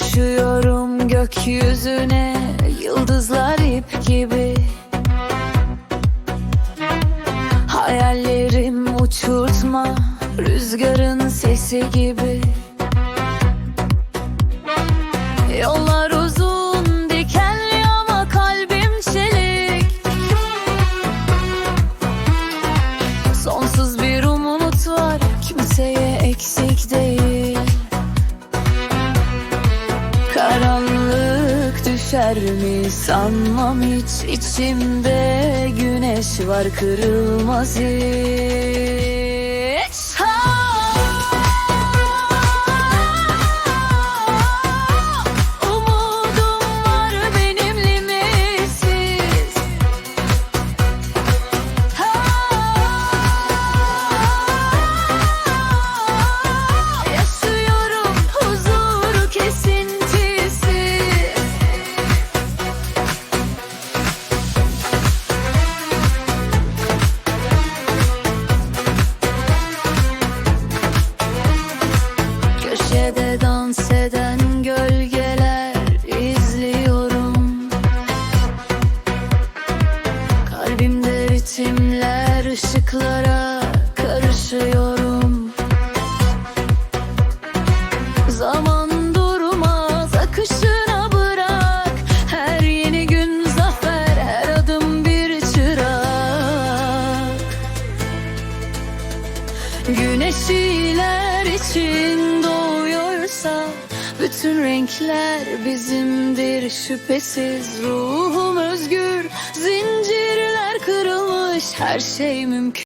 Uçuyorum gökyüzüne Yıldızlar ip gibi. Hayallerim uçurtma Rüzgarın sesi gibi. Yollar uzun dikenli ama kalbim çelik. Sonsuz bir umut var kimseye eksik değil Düşer mi sanmam hiç içimde. Güneş var kırılmaz hiç Köşede dans eden gölgeler izliyorum. Kalbimde ritimler ışıklara karışıyorum. Zaman durmaz akışına bırak. Her yeni gün zafer her adım bir çırak. Güneşiler için doğuyorsa bütün renkler bizimdir şüphesiz Ruhum özgür, zincirler kırılmış, her şey mümkün